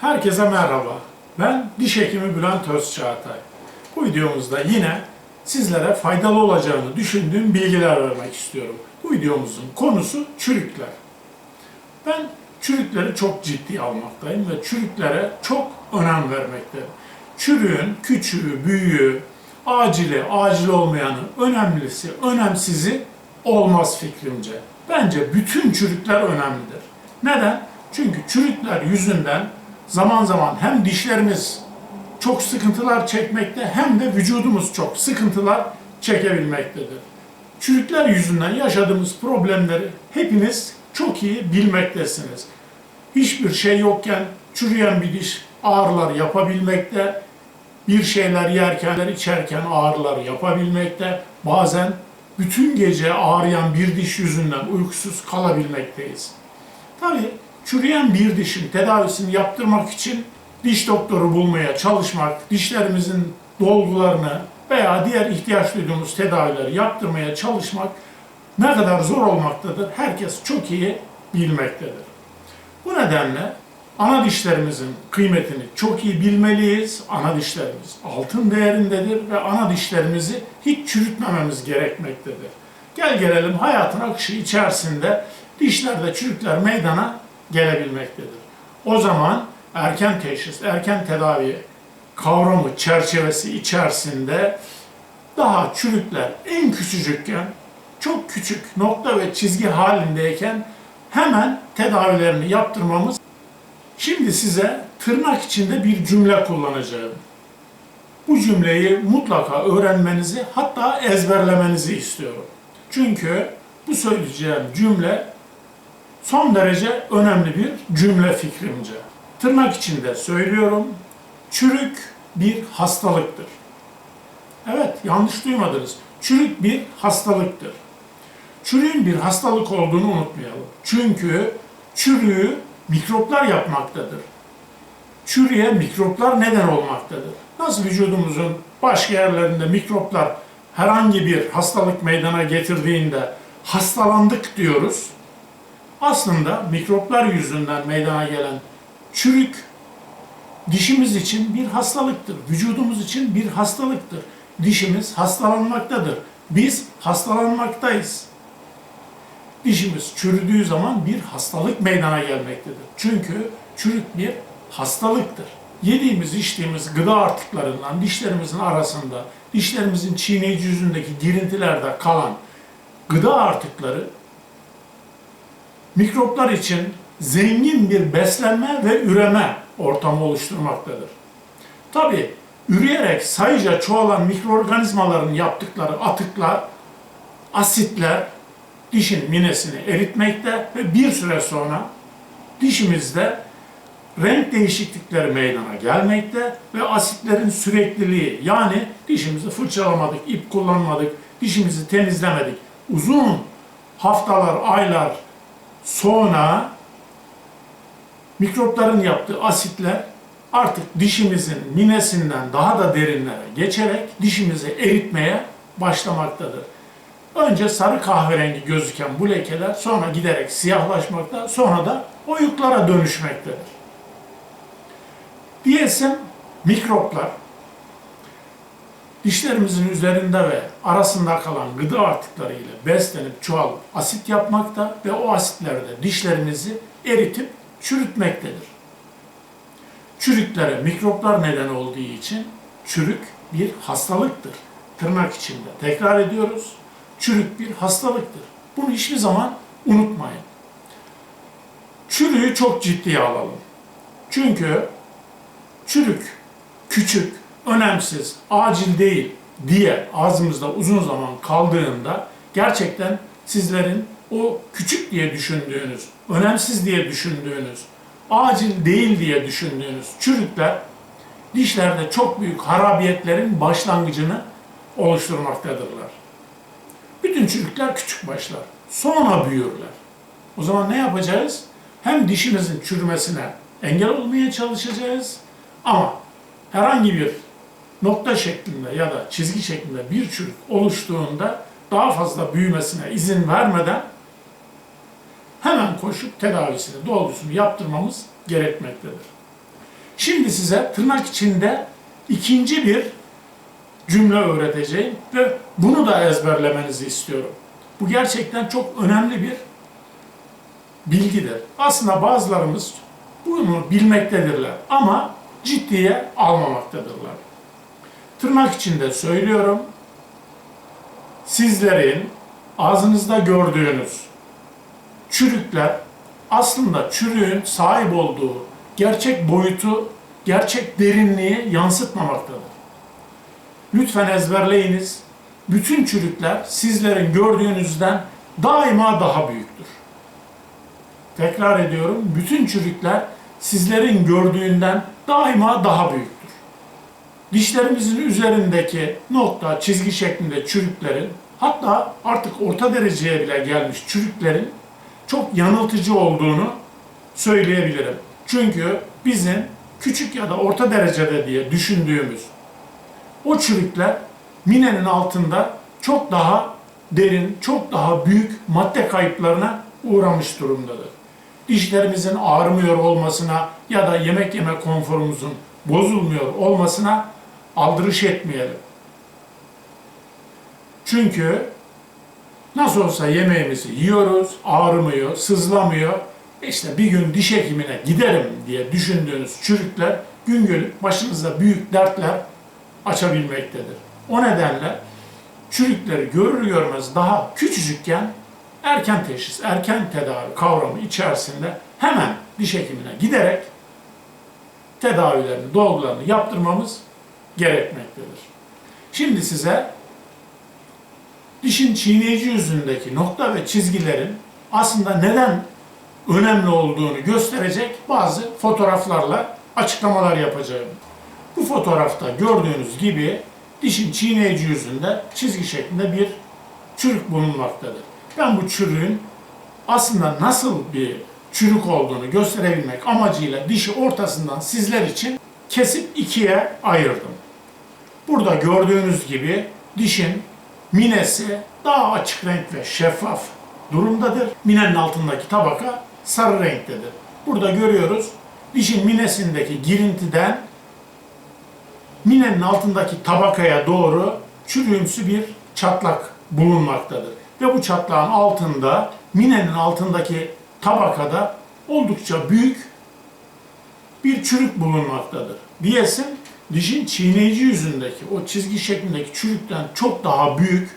Herkese merhaba. Ben diş hekimi Bülent Özçağatay. Bu videomuzda yine sizlere faydalı olacağını düşündüğüm bilgiler vermek istiyorum. Bu videomuzun konusu çürükler. Ben çürükleri çok ciddi almaktayım ve çürüklere çok önem vermekteyim. Çürüğün küçüğü, büyüğü, acili, acil olmayanı, önemlisi, önemsizi olmaz fikrimce. Bence bütün çürükler önemlidir. Neden? Çünkü çürükler yüzünden zaman zaman hem dişlerimiz çok sıkıntılar çekmekte hem de vücudumuz çok sıkıntılar çekebilmektedir. Çürükler yüzünden yaşadığımız problemleri hepiniz çok iyi bilmektesiniz. Hiçbir şey yokken çürüyen bir diş ağrılar yapabilmekte, bir şeyler yerken, içerken ağrılar yapabilmekte, bazen bütün gece ağrıyan bir diş yüzünden uykusuz kalabilmekteyiz. Tabii çürüyen bir dişin tedavisini yaptırmak için diş doktoru bulmaya çalışmak, dişlerimizin dolgularını veya diğer ihtiyaç duyduğumuz tedavileri yaptırmaya çalışmak ne kadar zor olmaktadır herkes çok iyi bilmektedir. Bu nedenle ana dişlerimizin kıymetini çok iyi bilmeliyiz. Ana dişlerimiz altın değerindedir ve ana dişlerimizi hiç çürütmememiz gerekmektedir. Gel gelelim hayatın akışı içerisinde dişlerde çürükler meydana gelebilmektedir. O zaman erken teşhis, erken tedavi kavramı çerçevesi içerisinde daha çürükler en küçücükken, çok küçük nokta ve çizgi halindeyken hemen tedavilerini yaptırmamız. Şimdi size tırnak içinde bir cümle kullanacağım. Bu cümleyi mutlaka öğrenmenizi hatta ezberlemenizi istiyorum. Çünkü bu söyleyeceğim cümle son derece önemli bir cümle fikrimce. Tırnak içinde söylüyorum. Çürük bir hastalıktır. Evet, yanlış duymadınız. Çürük bir hastalıktır. Çürüğün bir hastalık olduğunu unutmayalım. Çünkü çürüğü mikroplar yapmaktadır. Çürüğe mikroplar neden olmaktadır. Nasıl vücudumuzun başka yerlerinde mikroplar herhangi bir hastalık meydana getirdiğinde hastalandık diyoruz. Aslında mikroplar yüzünden meydana gelen çürük dişimiz için bir hastalıktır. Vücudumuz için bir hastalıktır. Dişimiz hastalanmaktadır. Biz hastalanmaktayız. Dişimiz çürüdüğü zaman bir hastalık meydana gelmektedir. Çünkü çürük bir hastalıktır. Yediğimiz, içtiğimiz gıda artıklarından dişlerimizin arasında, dişlerimizin çiğneyici yüzündeki girintilerde kalan gıda artıkları mikroplar için zengin bir beslenme ve üreme ortamı oluşturmaktadır. Tabi üreyerek sayıca çoğalan mikroorganizmaların yaptıkları atıklar, asitler dişin minesini eritmekte ve bir süre sonra dişimizde renk değişiklikleri meydana gelmekte ve asitlerin sürekliliği yani dişimizi fırçalamadık, ip kullanmadık, dişimizi temizlemedik. Uzun haftalar, aylar sonra mikropların yaptığı asitler artık dişimizin minesinden daha da derinlere geçerek dişimizi eritmeye başlamaktadır. Önce sarı kahverengi gözüken bu lekeler sonra giderek siyahlaşmakta, sonra da oyuklara dönüşmektedir. DSM mikroplar dişlerimizin üzerinde ve arasında kalan gıda artıkları ile beslenip çoğalıp asit yapmakta ve o asitler de dişlerimizi eritip çürütmektedir. Çürüklere mikroplar neden olduğu için çürük bir hastalıktır. Tırnak içinde tekrar ediyoruz. Çürük bir hastalıktır. Bunu hiçbir zaman unutmayın. Çürüğü çok ciddiye alalım. Çünkü çürük, küçük, önemsiz, acil değil diye ağzımızda uzun zaman kaldığında gerçekten sizlerin o küçük diye düşündüğünüz, önemsiz diye düşündüğünüz, acil değil diye düşündüğünüz çürükler dişlerde çok büyük harabiyetlerin başlangıcını oluşturmaktadırlar. Bütün çürükler küçük başlar. Sonra büyürler. O zaman ne yapacağız? Hem dişimizin çürümesine engel olmaya çalışacağız ama herhangi bir nokta şeklinde ya da çizgi şeklinde bir çürük oluştuğunda daha fazla büyümesine izin vermeden hemen koşup tedavisini, dolgusunu yaptırmamız gerekmektedir. Şimdi size tırnak içinde ikinci bir cümle öğreteceğim ve bunu da ezberlemenizi istiyorum. Bu gerçekten çok önemli bir bilgidir. Aslında bazılarımız bunu bilmektedirler ama ciddiye almamaktadırlar. Tırnak içinde söylüyorum. Sizlerin ağzınızda gördüğünüz çürükler aslında çürüğün sahip olduğu gerçek boyutu, gerçek derinliği yansıtmamaktadır. Lütfen ezberleyiniz. Bütün çürükler sizlerin gördüğünüzden daima daha büyüktür. Tekrar ediyorum, bütün çürükler sizlerin gördüğünden daima daha büyüktür. Dişlerimizin üzerindeki nokta, çizgi şeklinde çürüklerin, hatta artık orta dereceye bile gelmiş çürüklerin çok yanıltıcı olduğunu söyleyebilirim. Çünkü bizim küçük ya da orta derecede diye düşündüğümüz o çürükler minenin altında çok daha derin, çok daha büyük madde kayıplarına uğramış durumdadır. Dişlerimizin ağrımıyor olmasına ya da yemek yeme konforumuzun bozulmuyor olmasına aldırış etmeyelim. Çünkü nasıl olsa yemeğimizi yiyoruz, ağrımıyor, sızlamıyor. İşte bir gün diş hekimine giderim diye düşündüğünüz çürükler gün gelip başınıza büyük dertler açabilmektedir. O nedenle çürükleri görür görmez daha küçücükken erken teşhis, erken tedavi kavramı içerisinde hemen diş hekimine giderek tedavilerini, dolgularını yaptırmamız gerekmektedir. Şimdi size dişin çiğneyici yüzündeki nokta ve çizgilerin aslında neden önemli olduğunu gösterecek bazı fotoğraflarla açıklamalar yapacağım. Bu fotoğrafta gördüğünüz gibi dişin çiğneyici yüzünde çizgi şeklinde bir çürük bulunmaktadır. Ben bu çürüğün aslında nasıl bir çürük olduğunu gösterebilmek amacıyla dişi ortasından sizler için kesip ikiye ayırdım. Burada gördüğünüz gibi dişin minesi daha açık renk ve şeffaf durumdadır. Minenin altındaki tabaka sarı renktedir. Burada görüyoruz dişin minesindeki girintiden minenin altındaki tabakaya doğru çürüğümsü bir çatlak bulunmaktadır. Ve bu çatlağın altında minenin altındaki tabakada oldukça büyük bir çürük bulunmaktadır. Diyesim dişin çiğneyici yüzündeki o çizgi şeklindeki çürükten çok daha büyük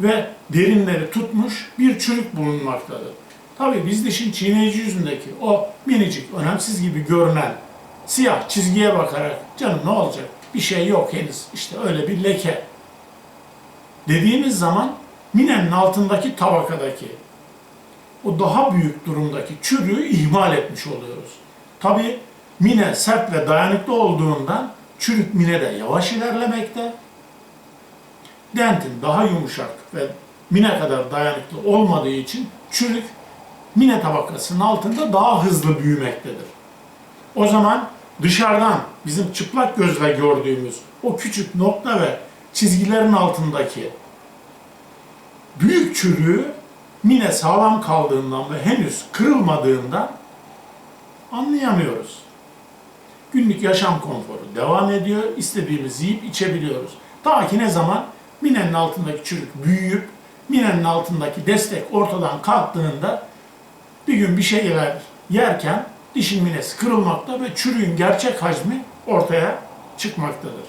ve derinleri tutmuş bir çürük bulunmaktadır. Tabii biz dişin çiğneyici yüzündeki o minicik, önemsiz gibi görünen siyah çizgiye bakarak canım ne olacak bir şey yok henüz işte öyle bir leke dediğimiz zaman minenin altındaki tabakadaki o daha büyük durumdaki çürüğü ihmal etmiş oluyoruz. Tabi mine sert ve dayanıklı olduğundan çürük mine de yavaş ilerlemekte. Dentin daha yumuşak ve mine kadar dayanıklı olmadığı için çürük mine tabakasının altında daha hızlı büyümektedir. O zaman dışarıdan bizim çıplak gözle gördüğümüz o küçük nokta ve çizgilerin altındaki büyük çürüğü mine sağlam kaldığından ve henüz kırılmadığından anlayamıyoruz. Günlük yaşam konforu devam ediyor. İstediğimizi yiyip içebiliyoruz. Ta ki ne zaman minenin altındaki çürük büyüyüp minenin altındaki destek ortadan kalktığında bir gün bir şeyler yerken dişin minesi kırılmakta ve çürüğün gerçek hacmi ortaya çıkmaktadır.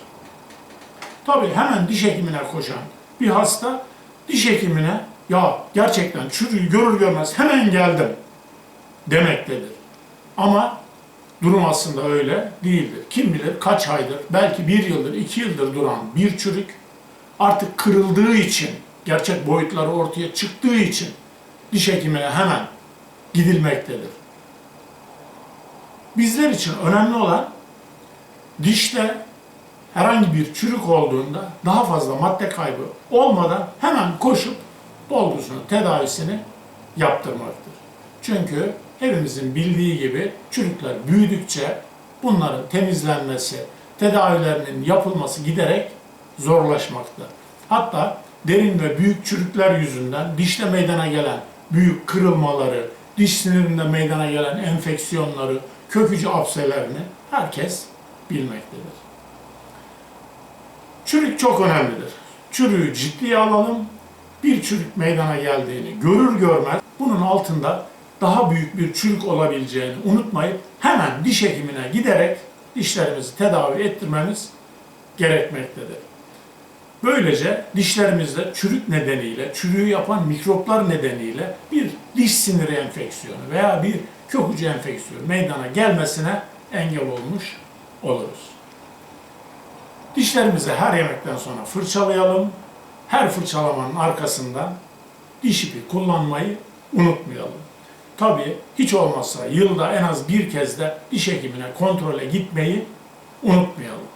Tabii hemen diş hekimine koşan bir hasta diş hekimine ya gerçekten çürüğü görür görmez hemen geldim demektedir. Ama durum aslında öyle değildir. Kim bilir kaç aydır, belki bir yıldır, iki yıldır duran bir çürük artık kırıldığı için, gerçek boyutları ortaya çıktığı için diş hekimine hemen gidilmektedir. Bizler için önemli olan dişte herhangi bir çürük olduğunda daha fazla madde kaybı olmadan hemen koşup dolgusunu, tedavisini yaptırmaktır. Çünkü hepimizin bildiği gibi çürükler büyüdükçe bunların temizlenmesi, tedavilerinin yapılması giderek zorlaşmakta. Hatta derin ve büyük çürükler yüzünden dişte meydana gelen büyük kırılmaları, diş sinirinde meydana gelen enfeksiyonları, kök hücre apselerini herkes bilmektedir. Çürük çok önemlidir. Çürüğü ciddiye alalım. Bir çürük meydana geldiğini görür görmez bunun altında daha büyük bir çürük olabileceğini unutmayıp hemen diş hekimine giderek dişlerimizi tedavi ettirmemiz gerekmektedir. Böylece dişlerimizde çürük nedeniyle, çürüğü yapan mikroplar nedeniyle bir diş siniri enfeksiyonu veya bir kök ucu enfeksiyonu meydana gelmesine engel olmuş oluruz. Dişlerimizi her yemekten sonra fırçalayalım. Her fırçalamanın arkasından diş ipi kullanmayı unutmayalım. Tabii hiç olmazsa yılda en az bir kez de diş hekimine kontrole gitmeyi unutmayalım.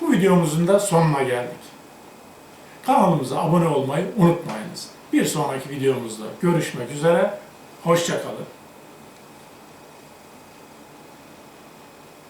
Bu videomuzun da sonuna geldik. Kanalımıza abone olmayı unutmayınız. Bir sonraki videomuzda görüşmek üzere. Hoşçakalın.